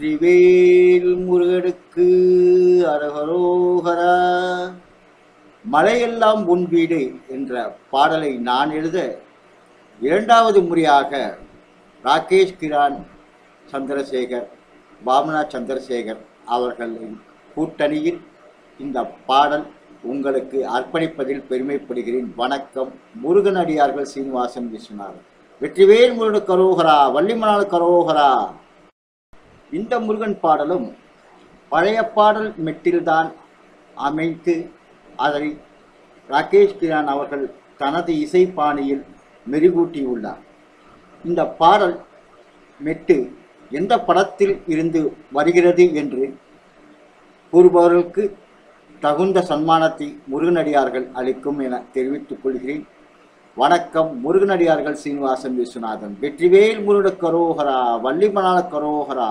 வெற்றிவேல் முருகனுக்கு அரகரோகரா மலையெல்லாம் உன் வீடு என்ற பாடலை நான் எழுத இரண்டாவது முறையாக ராகேஷ் கிரான் சந்திரசேகர் பாமனா சந்திரசேகர் அவர்களின் கூட்டணியில் இந்த பாடல் உங்களுக்கு அர்ப்பணிப்பதில் பெருமைப்படுகிறேன். வணக்கம். முருகன் அடியார்கள் சீனிவாசன் விஸ்வநாதன். வெற்றிவேல் முருகனு கரோகரா வள்ளிமணால் கரோகரா இந்த முருகன் பாடலும் பழைய பாடல் மெட்டில்தான் அமைத்து அதை ராகேஷ் கிரான் அவர்கள் தனது இசை பாணியில் மெருகூட்டியுள்ளார். இந்த பாடல் மெட்டு எந்த படத்தில் இருந்து வருகிறது என்று கூறுபவர்களுக்கு தகுந்த சன்மானத்தை முருகனடியார்கள் அளிக்கும் என தெரிவித்துக் கொள்கிறேன். வணக்கம் முருகனடியார்கள் சீனிவாசன் விஸ்வநாதன். வெற்றிவேல் முருட கரோகரா வள்ளிமணால கரோகரா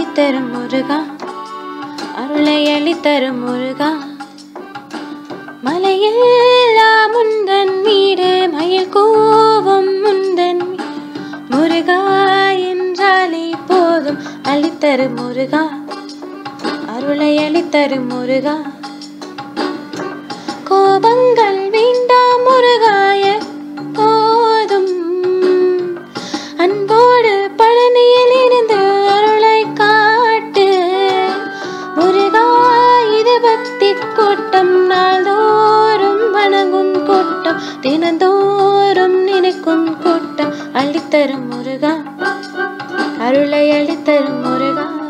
அள்ளித்தரும் முருகா. அருளை அள்ளித்தரும் முருகா. மலையெல்லாம் முந்தன் வீடு மயில் கூவும் முந்தன் முருகா என்றாலே போதும் அளித்தரு முருகா. அருளை அளித்தரு முருகா. கோபங்கள் வேண்டாம் முருகா. அள்ளித்தரும் முருகா. அருளை அளித்தரும் முருகா.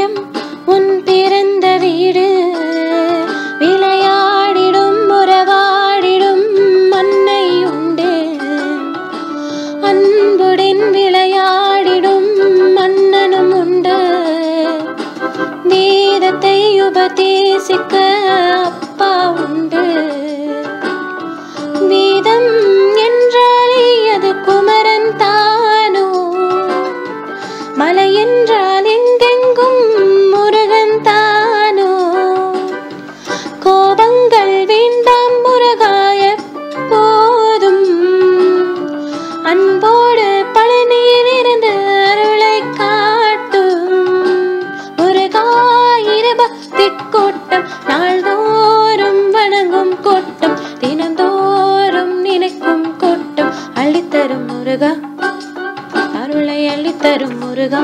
இதயம் உன் பிறந்த வீடு. விளையாடிடும் உறவாடிடும் மண்ணை உண்டு. அன்புடன் விளையாடிடும் மன்னனும் உண்டு. வேதத்தை உபதேசிக்க முருகா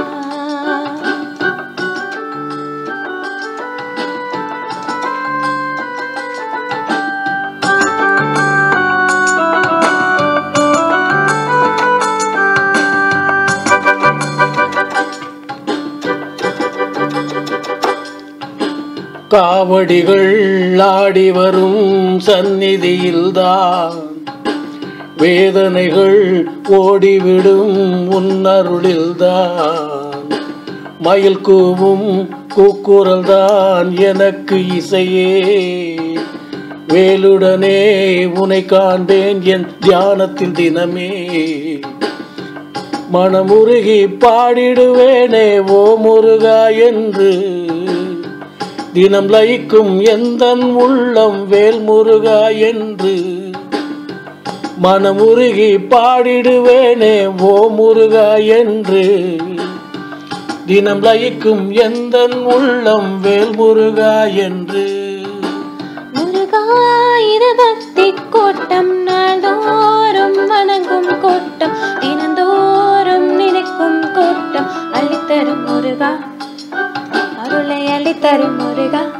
காவடிகள் ஆடி வரும் சந்நிதியில்தான். வேதனைகள் ஓடிவிடும் உன்னருளில்தான். மயில் கூவும் கூக்குரல் தான் எனக்கு இசையே. வேலுடனே உனை காண்பேன் என் தியானத்தில் தினமே. மனமுருகி பாடிடுவேனே ஓ முருகா என்று. தினம் லயிக்கும் எந்தன் உள்ளம் வேல் முருகா என்று. மனமுருகி பாடிடுவேனே ஓ முருகா என்று. தினம் லயிக்கும் எந்த உள்ளம் வேல் முருகா என்று. முருகா இது பக்தி கோட்டம் நாள்தோறும் வணங்கும் கோட்டம் தினந்தோறும் நினைக்கும் கோட்டம் அள்ளித்தரும் முருகா. அருளை அள்ளித்தரும் முருகா.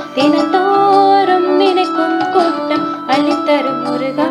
கோட்டம் தினந்தோறும் நினைக்கும் கோட்டம் அள்ளித்தரும் முருகா